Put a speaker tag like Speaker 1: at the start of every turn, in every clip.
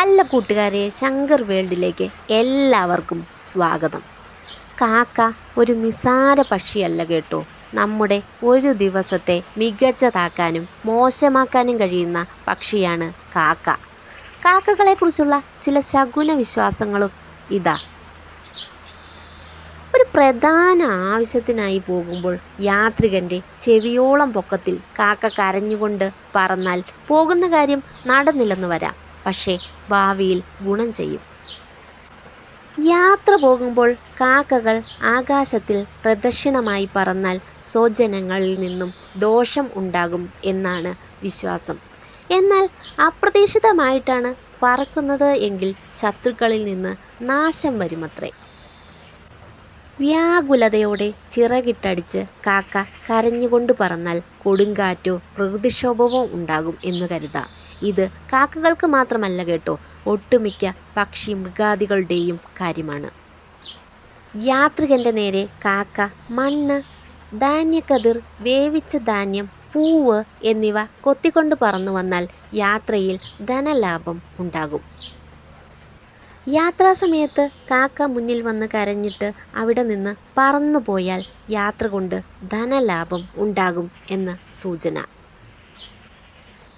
Speaker 1: Hello കൂട്ടുകാരെ ശങ്കർ വേൾഡിലേക്ക് എല്ലാവർക്കും സ്വാഗതം. കാക്ക ഒരു നിസാര പക്ഷിയല്ല കേട്ടോ. നമ്മുടെ ഒരു ദിവസത്തെ മികച്ചതാക്കാനും മോശമാക്കാനും കഴിയുന്ന പക്ഷിയാണ് കാക്ക. കാക്കകളെക്കുറിച്ചുള്ള ചില ശകുന വിശ്വാസങ്ങളും ഇതാ. ഒരു പ്രധാന ആവശ്യത്തിനായി പോകുമ്പോൾ യാത്രികന്റെ ചെവിയോളം പൊക്കത്തിൽ കാക്ക കരഞ്ഞുകൊണ്ട് പറന്നാൽ പോകുന്ന കാര്യം നടന്നില്ലെന്ന് വരാം. പക്ഷേ ഭാവിയിൽ ഗുണം ചെയ്യും. യാത്ര പോകുമ്പോൾ കാക്കകൾ ആകാശത്തിൽ പ്രദക്ഷിണമായി പറന്നാൽ സ്വജനങ്ങളിൽ നിന്നും ദോഷം ഉണ്ടാകും എന്നാണ് വിശ്വാസം. എന്നാൽ അപ്രതീക്ഷിതമായിട്ടാണ് പറക്കുന്നത് എങ്കിൽ ശത്രുക്കളിൽ നിന്ന് നാശം വരുമത്രേ. വ്യാകുലതയോടെ ചിറകിട്ടടിച്ച് കാക്ക കരഞ്ഞുകൊണ്ട് പറന്നാൽ കൊടുങ്കാറ്റോ പ്രകൃതിക്ഷോഭമോ ഉണ്ടാകും എന്ന് കരുതാം. ഇത് കാക്കകൾക്ക് മാത്രമല്ല കേട്ടോ. ഒട്ടുമിക്ക പക്ഷി മൃഗാദികളുടെയും കാര്യമാണ്. യാത്രികന്റെ നേരെ കാക്ക മണ്ണ് ധാന്യക്കതിർ വേവിച്ച ധാന്യം പൂവ് എന്നിവ കൊത്തിക്കൊണ്ട് പറന്നു വന്നാൽ യാത്രയിൽ ധനലാഭം ഉണ്ടാകും. യാത്രാസമയത്ത് കാക്ക മുന്നിൽ വന്ന് കരഞ്ഞിട്ട് അവിടെ നിന്ന് പറന്നു പോയാൽ യാത്ര കൊണ്ട് ധനലാഭം ഉണ്ടാകും എന്ന് സൂചന.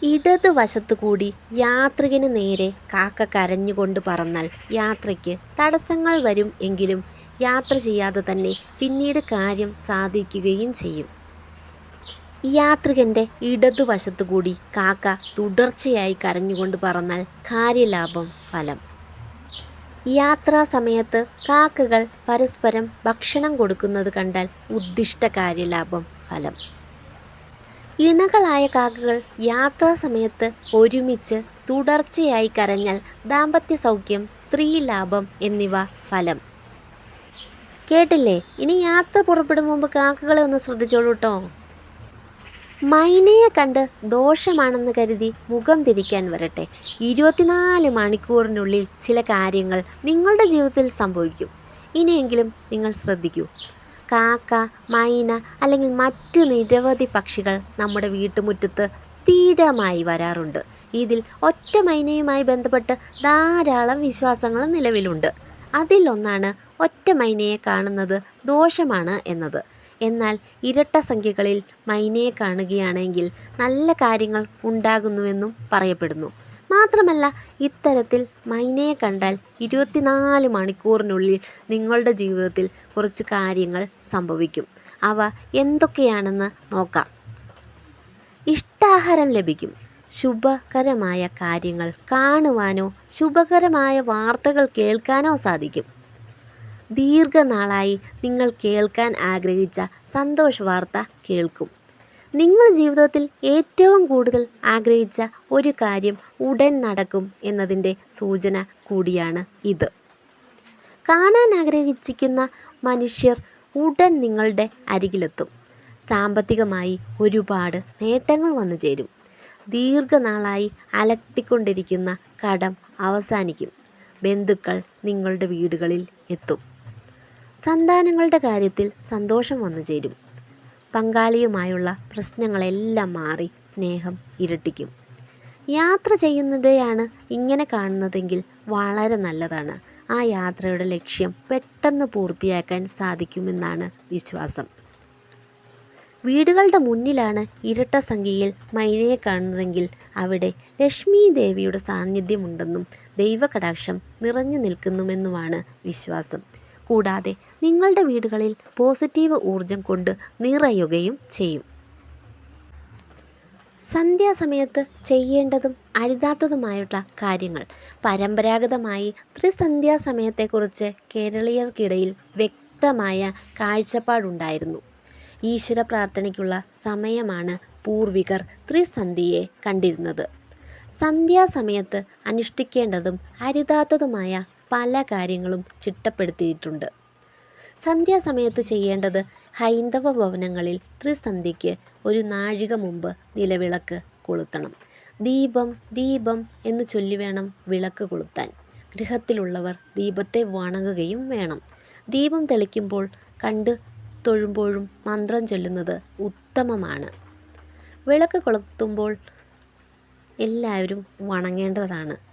Speaker 1: ഇടതുവശത്തു കൂടി യാത്രികന് നേരെ കാക്ക കരഞ്ഞുകൊണ്ട് പറന്നാൽ യാത്രയ്ക്ക് തടസ്സങ്ങൾ വരും എങ്കിലും യാത്ര ചെയ്യാതെ തന്നെ പിന്നീട് കാര്യം സാധിക്കുകയും ചെയ്യും. യാത്രികന്റെ ഇടതുവശത്തു കൂടി കാക്ക തുടർച്ചയായി കരഞ്ഞുകൊണ്ട് പറന്നാൽ കാര്യലാഭം ഫലം. യാത്രാ സമയത്ത് കാക്കകൾ പരസ്പരം ഭക്ഷണം കൊടുക്കുന്നത് കണ്ടാൽ ഉദ്ദിഷ്ട കാര്യലാഭം ഫലം. ഇണകളായ കാക്കകൾ യാത്രാ സമയത്ത് ഒരുമിച്ച് തുടർച്ചയായി കരഞ്ഞാൽ ദാമ്പത്യ സൗഖ്യം സ്ത്രീ ലാഭം എന്നിവ ഫലം. കേട്ടില്ലേ? ഇനി യാത്ര പുറപ്പെടും മുമ്പ് കാക്കകളെ ഒന്ന് ശ്രദ്ധിച്ചോളൂ കേട്ടോ മൈനയെ കണ്ട് ദോഷമാണെന്ന് കരുതി മുഖം തിരിക്കാൻ വരട്ടെ. ഇരുപത്തിനാല് മണിക്കൂറിനുള്ളിൽ ചില കാര്യങ്ങൾ നിങ്ങളുടെ ജീവിതത്തിൽ സംഭവിക്കും. ഇനിയെങ്കിലും നിങ്ങൾ ശ്രദ്ധിക്കൂ. കാക്ക മൈന അല്ലെങ്കിൽ മറ്റു നിരവധി പക്ഷികൾ നമ്മുടെ വീട്ടുമുറ്റത്ത് സ്ഥിരമായി വരാറുണ്ട്. ഇതിൽ ഒറ്റ മൈനയുമായി ബന്ധപ്പെട്ട് ധാരാളം വിശ്വാസങ്ങൾ നിലവിലുണ്ട്. അതിലൊന്നാണ് ഒറ്റ മൈനയെ കാണുന്നത് ദോഷമാണ് എന്നത്. എന്നാൽ ഇരട്ട സംഖ്യകളിൽ മൈനയെ കാണുകയാണെങ്കിൽ നല്ല കാര്യങ്ങൾ ഉണ്ടാകുന്നുവെന്നും പറയപ്പെടുന്നു. മാത്രമല്ല ഇത്തരത്തിൽ മൈനയെ കണ്ടാൽ ഇരുപത്തിനാല് മണിക്കൂറിനുള്ളിൽ നിങ്ങളുടെ ജീവിതത്തിൽ കുറച്ച് കാര്യങ്ങൾ സംഭവിക്കും. അവ എന്തൊക്കെയാണെന്ന് നോക്കാം. ഇഷ്ടാഹാരം ലഭിക്കും. ശുഭകരമായ കാര്യങ്ങൾ കാണുവാനോ ശുഭകരമായ വാർത്തകൾ കേൾക്കാനോ സാധിക്കും. ദീർഘനാളായി നിങ്ങൾ കേൾക്കാൻ ആഗ്രഹിച്ച സന്തോഷ വാർത്ത കേൾക്കും. നിങ്ങൾ ജീവിതത്തിൽ ഏറ്റവും കൂടുതൽ ആഗ്രഹിച്ച ഒരു കാര്യം ഉടൻ നടക്കും എന്നതിന്റെ സൂചന കൂടിയാണ് ഇത്. കാണാൻ ആഗ്രഹിച്ചിരിക്കുന്ന മനുഷ്യർ ഉടൻ നിങ്ങളുടെ അരികിലെത്തും. സാമ്പത്തികമായി ഒരുപാട് നേട്ടങ്ങൾ വന്നു ചേരും. ദീർഘനാളായി അലട്ടിക്കൊണ്ടിരിക്കുന്ന കടം അവസാനിക്കും. ബന്ധുക്കൾ നിങ്ങളുടെ വീടുകളിൽ എത്തും. സന്താനങ്ങളുടെ കാര്യത്തിൽ സന്തോഷം വന്നു ചേരും. പങ്കാളിയുമായുള്ള പ്രശ്നങ്ങളെല്ലാം മാറി സ്നേഹം ഇരട്ടിക്കും. യാത്ര ചെയ്യുന്നതെയാണ് ഇങ്ങനെ കാണുന്നതെങ്കിൽ വളരെ നല്ലതാണ്. ആ യാത്രയുടെ ലക്ഷ്യം പെട്ടെന്ന് പൂർത്തിയാക്കാൻ സാധിക്കുമെന്നാണ് വിശ്വാസം. വീടുകളുടെ മുന്നിലാണ് ഇരട്ട സംഖ്യയിൽ മൈനയെ കാണുന്നതെങ്കിൽ അവിടെ ലക്ഷ്മി ദേവിയുടെ സാന്നിധ്യമുണ്ടെന്നും ദൈവകടാക്ഷം നിറഞ്ഞു നിൽക്കുന്നുമെന്നുമാണ് വിശ്വാസം. കൂടാതെ നിങ്ങളുടെ വീടുകളിൽ പോസിറ്റീവ് ഊർജം കൊണ്ട് നിറയുകയും ചെയ്യും. സന്ധ്യാസമയത്ത് ചെയ്യേണ്ടതും അരുതാത്തതുമായുള്ള കാര്യങ്ങൾ. പരമ്പരാഗതമായി ത്രിസന്ധ്യാസമയത്തെക്കുറിച്ച് കേരളീയർക്കിടയിൽ വ്യക്തമായ കാഴ്ചപ്പാടുണ്ടായിരുന്നു. ഈശ്വര പ്രാർത്ഥനയ്ക്കുള്ള സമയമാണ് പൂർവികർ ത്രിസന്ധിയെ കണ്ടിരുന്നത്. സന്ധ്യാസമയത്ത് അനുഷ്ഠിക്കേണ്ടതും അരുതാത്തതുമായ പല കാര്യങ്ങളും ചിട്ടപ്പെടുത്തിയിട്ടുണ്ട്. സന്ധ്യാസമയത്ത് ചെയ്യേണ്ടത് ഹൈന്ദവ ഭവനങ്ങളിൽ ത്രിസന്ധ്യയ്ക്ക് ഒരു നാഴിക മുമ്പ് നിലവിളക്ക് കൊളുത്തണം. ദീപം ദീപം എന്ന് ചൊല്ലി വേണം വിളക്ക് കൊളുത്താൻ. ഗൃഹത്തിലുള്ളവർ ദീപത്തെ വണങ്ങുകയും വേണം. ദീപം തെളിക്കുമ്പോൾ കണ്ട് തൊഴുമ്പോഴും മന്ത്രം ചൊല്ലുന്നത് ഉത്തമമാണ്. വിളക്ക് കൊളുത്തുമ്പോൾ എല്ലാവരും വണങ്ങേണ്ടതാണ്.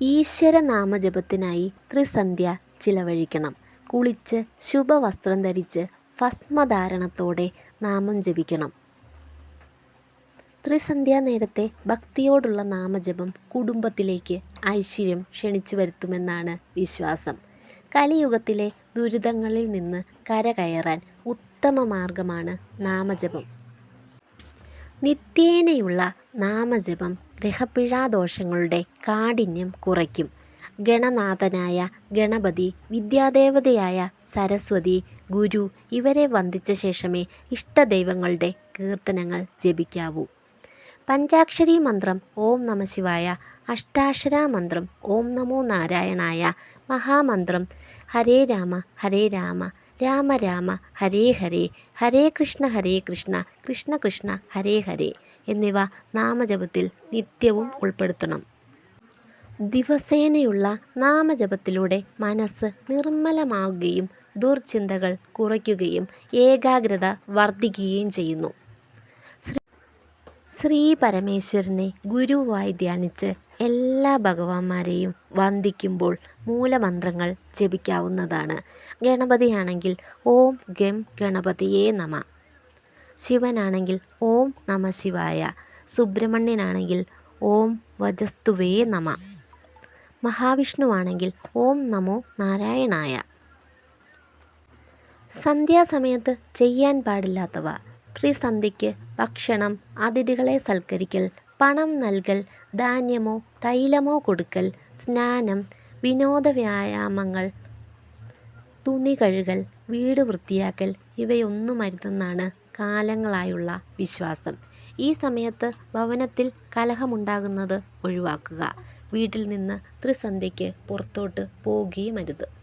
Speaker 1: ഈശ്വരനാമജപത്തിനായി ത്രിസന്ധ്യ ചിലവഴിക്കണം. കുളിച്ച് ശുഭവസ്ത്രം ധരിച്ച് ഭസ്മധാരണത്തോടെ നാമം ജപിക്കണം. ത്രിസന്ധ്യ നേരത്തെ ഭക്തിയോടുള്ള നാമജപം കുടുംബത്തിലേക്ക് ഐശ്വര്യം ക്ഷണിച്ചു വരുത്തുമെന്നാണ് വിശ്വാസം. കലിയുഗത്തിലെ ദുരിതങ്ങളിൽ നിന്ന് കരകയറാൻ ഉത്തമ മാർഗമാണ് നാമജപം. നിത്യേനയുള്ള നാമജപം ഗ്രഹപിഴാദോഷങ്ങളുടെ കാഠിന്യം കുറയ്ക്കും. ഗണനാഥനായ ഗണപതി വിദ്യാദേവതയായ സരസ്വതി ഗുരു ഇവരെ വന്ദിച്ച ശേഷമേ ഇഷ്ടദൈവങ്ങളുടെ കീർത്തനങ്ങൾ ജപിക്കാവൂ. പഞ്ചാക്ഷരി മന്ത്രം ഓം നമ ശിവായ അഷ്ടാക്ഷര മന്ത്രം ഓം നമോ നാരായണായ മഹാമന്ത്രം ഹരേ രാമ ഹരേ രാമ രാമ രാമ ഹരേ ഹരേ ഹരേ കൃഷ്ണ ഹരേ കൃഷ്ണ കൃഷ്ണ കൃഷ്ണ ഹരേ ഹരേ. എന്നിവ നാമജപത്തിൽ നിത്യവും ഉൾപ്പെടുത്തണം. ദിവസേനയുള്ള നാമജപത്തിലൂടെ മനസ്സ് നിർമ്മലമാവുകയും ദുർചിന്തകൾ കുറയ്ക്കുകയും ഏകാഗ്രത വർദ്ധിക്കുകയും ചെയ്യുന്നു. ശ്രീ പരമേശ്വരനെ ഗുരുവായി ധ്യാനിച്ച് എല്ലാ ഭഗവാന്മാരെയും വന്ദിക്കുമ്പോൾ മൂലമന്ത്രങ്ങൾ ജപിക്കാവുന്നതാണ്. ഗണപതിയാണെങ്കിൽ ഓം ഗം ഗണപതിയേ നമ. ശിവനാണെങ്കിൽ ഓം നമ ശിവായ. സുബ്രഹ്മണ്യനാണെങ്കിൽ ഓം വജസ്തുവേ നമ. മഹാവിഷ്ണുവാണെങ്കിൽ ഓം നമോ നാരായണായ. സന്ധ്യാസമയത്ത് ചെയ്യാൻ പാടില്ലാത്തവ. ത്രിസന്ധിക്ക് ഭക്ഷണം അതിഥികളെ സൽക്കരിക്കൽ പണം നൽകൽ ധാന്യമോ തൈലമോ കൊടുക്കൽ സ്നാനം വിനോദ വ്യായാമങ്ങൾ തുണി കഴുകൽ വീട് വൃത്തിയാക്കൽ ഇവയൊന്നും അരുതെന്നാണ് കാലങ്ങളായുള്ള വിശ്വാസം. ഈ സമയത്ത് ഭവനത്തിൽ കലഹമുണ്ടാകുന്നത് ഒഴിവാക്കുക. വീട്ടിൽ നിന്ന് ത്രിസന്ധ്യയ്ക്ക് പുറത്തോട്ട് പോകുകയും അരുത്